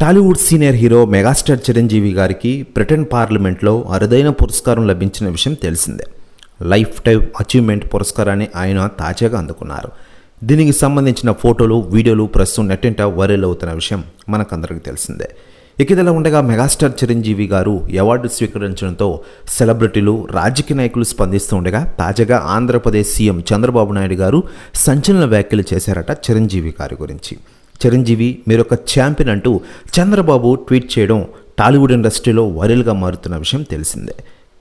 Tollywood senior hero megastar Chiranjeevi గారికి Britain పార్లమెంట్లో అరుదైన పురస్కారం లభించిన విషయం తెలిసిందే. లైఫ్ టైమ్ అచీవ్మెంట్ పురస్కారాన్ని ఆయన తాజాగా అందుకున్నారు. దీనికి సంబంధించిన ఫోటోలు వీడియోలు ప్రస్తుతం నెట్టింట వైరల్ అవుతున్న విషయం మనకందరికీ తెలిసిందే. ఇక ఉండగా మెగాస్టార్ చిరంజీవి గారు అవార్డు స్వీకరించడంతో సెలబ్రిటీలు రాజకీయ నాయకులు స్పందిస్తూ ఉండగా తాజాగా ఆంధ్రప్రదేశ్ సీఎం చంద్రబాబు నాయుడు గారు సంచలన వ్యాఖ్యలు చేశారట చిరంజీవి గారి గురించి. చిరంజీవి మీరొక ఛాంపియన్ అంటూ చంద్రబాబు ట్వీట్ చేయడం టాలీవుడ్ ఇండస్ట్రీలో వైరల్గా మారుతున్న విషయం తెలిసిందే.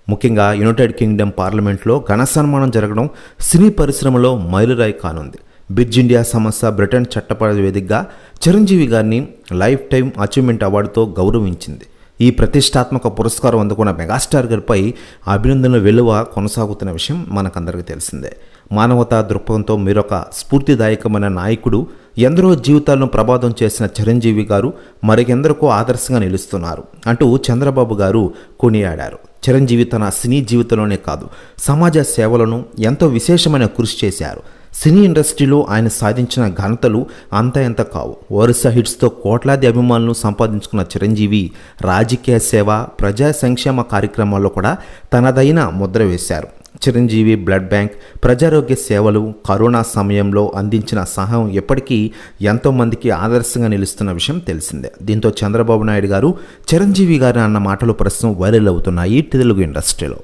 ముఖ్యంగా యునైటెడ్ కింగ్డమ్ పార్లమెంట్లో ఘన సన్మానం జరగడం సినీ పరిశ్రమలో మైలురాయి కానుంది. బిర్జ్ ఇండియా సంస్థ బ్రిటన్ చట్టపర వేదికగా చిరంజీవి గారిని లైఫ్ టైం అచీవ్మెంట్ అవార్డుతో గౌరవించింది. ఈ ప్రతిష్టాత్మక పురస్కారం అందుకున్న మెగాస్టార్ గారిపై అభినందనల వెలువ కొనసాగుతున్న విషయం మనకందరికీ తెలిసిందే. మానవతా దృక్పథంతో మీరొక స్ఫూర్తిదాయకమైన నాయకుడు. ఎందరో జీవితాలను ప్రభావితం చేసిన చిరంజీవి గారు మరికెందరికో ఆదర్శంగా నిలుస్తున్నారు అంటూ చంద్రబాబు గారు కొనియాడారు. చిరంజీవి తన సినీ జీవితంలోనే కాదు సమాజ సేవలను ఎంతో విశేషమైన కృషి చేశారు. సినీ ఇండస్ట్రీలో ఆయన సాధించిన ఘనతలు అంత ఎంత కావు. వరుస హిట్స్తో కోట్లాది అభిమానులను సంపాదించుకున్న చిరంజీవి రాజకీయ సేవ ప్రజా సంక్షేమ కార్యక్రమాల్లో కూడా తనదైన ముద్ర వేశారు. చిరంజీవి బ్లడ్ బ్యాంక్ ప్రజారోగ్య సేవలు కరోనా సమయంలో అందించిన సహాయం ఎప్పటికీ ఎంతోమందికి ఆదర్శంగా నిలుస్తున్న విషయం తెలిసిందే. దీంతో చంద్రబాబు నాయుడు గారు చిరంజీవి గారు అన్న మాటలు ప్రస్తుతం వైరల్ అవుతున్నాయి. తెలుగు ఇండస్ట్రీలో.